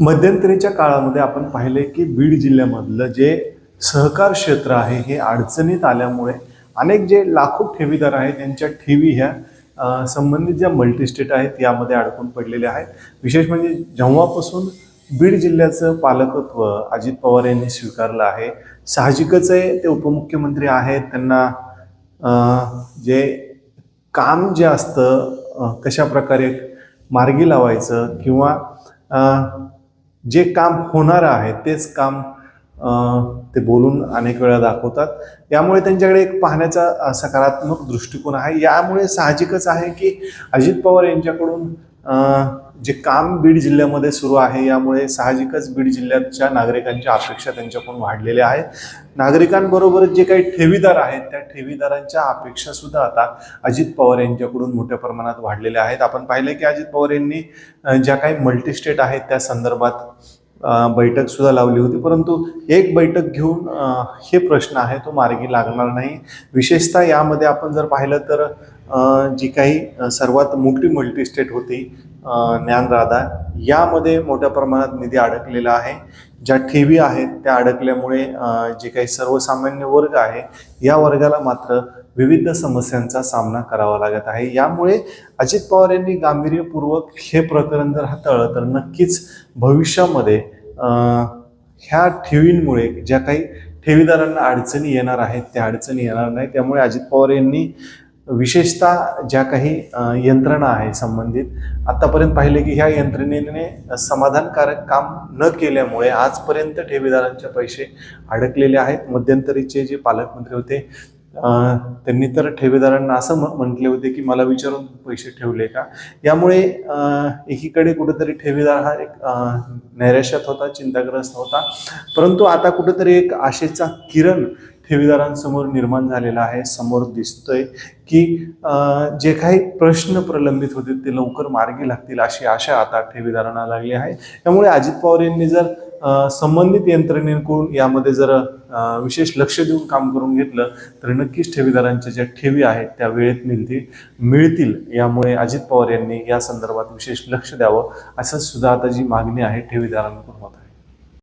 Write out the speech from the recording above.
मध्यंतरीच्या काळामध्ये आपण पाहिले की बीड जिल्ह्यामधलं जे सहकार क्षेत्र आहे हे अडचणीत आल्यामुळे अनेक जे लाखो ठेवीदार आहेत त्यांच्या ठेवी ह्या संबंधित ज्या मल्टीस्टेट आहेत यामध्ये अडकून पडलेल्या आहेत. विशेष म्हणजे जेव्हापासून बीड जिल्ह्याचं पालकत्व अजित पवार यांनी स्वीकारलं आहे साहजिकच आहे ते उपमुख्यमंत्री आहेत त्यांना जे काम जे असतं कशा प्रकारे मार्गी लावायचं किंवा जे काम होणार आहे तेच काम ते बोलून अनेक वेळा दाखवतात. यामुळे त्यांच्याकडे एक पाहण्याचा सकारात्मक दृष्टिकोन आहे. यामुळे साहजिकच आहे की अजित पवार यांच्याकडून जे काम बीड जिल्ह्यामध्ये सुरू आहे यामुळे साहजिकच बीड जिल्ह्याच्या नागरिकांच्या अपेक्षा त्यांच्याकडून वाढलेल्या आहेत नागरिकांबरोबर जे काही ठेवीदार आहेत त्या ठेवीदारांच्या अपेक्षा सुद्धा आता अजित पवार यांच्याकडून मोठ्या प्रमाणात वाढलेल्या आहेत. आपण पाहिलं की अजित पवार यांनी ज्या काही मल्टीस्टेट आहेत त्या संदर्भात बैठक सुद्धा लावली होती. परंतु एक बैठक घेऊन हे प्रश्न आहे तो मार्गी लागणार नाही. विशेषतः यामध्ये आपण जर पाहिलं तर जी काही सर्वात मोठी मल्टीस्टेट होती ज्ञानराधा यामध्ये मोठ्या प्रमाणात निधी अडकलेला आहे. ज्या ठेवी आहेत त्या अडकल्यामुळे जे काही सर्वसामान्य वर्ग आहे या वर्गाला मात्र विविध समस्यांचा सामना करावा लागत आहे. यामुळे अजित पवार यांनी गांभीर्यपूर्वक हे प्रकरण जर हाताळलं तर नक्कीच भविष्यामध्ये ह्या ठेवींमुळे ज्या काही ठेवीदारांना अडचणी येणार आहेत त्या अडचणी येणार नाही. त्यामुळे अजित पवार यांनी विशेषतः ज्या काही यंत्रणा आहे संबंधित आतापर्यंत पाहिले की ह्या यंत्रणेने समाधानकारक काम न केल्यामुळे आजपर्यंत ठेवीदारांचे पैसे अडकलेले आहेत. मध्यंतरीचे जे पालकमंत्री होते त्यांनी तर ठेवीदारांना असं म- म्हटले होते की मला विचारून पैसे ठेवले का? यामुळे एकीकडे कुठेतरी ठेवीदार हा एक नैराश्यात होता चिंताग्रस्त होता. परंतु आता कुठेतरी एक आशेचा किरण ठेवीदारांसमोर निर्माण झालेला आहे समोर दिसतोय की जे काही प्रश्न प्रलंबित होते ते लवकर मार्गी लागतील अशी आशा आता ठेवीदारांना लागली आहे. त्यामुळे अजित पवार यांनी जर संबंधित यंत्रणेकडून यामध्ये जर विशेष लक्ष देऊन काम करून घेतलं तर नक्कीच ठेवीदारांच्या ज्या ठेवी आहेत त्या वेळेत मिळतील मिळतील. यामुळे अजित पवार यांनी या संदर्भात विशेष लक्ष द्यावं असं सुद्धा आता जी मागणी आहे ठेवीदारांकडून होत आहे.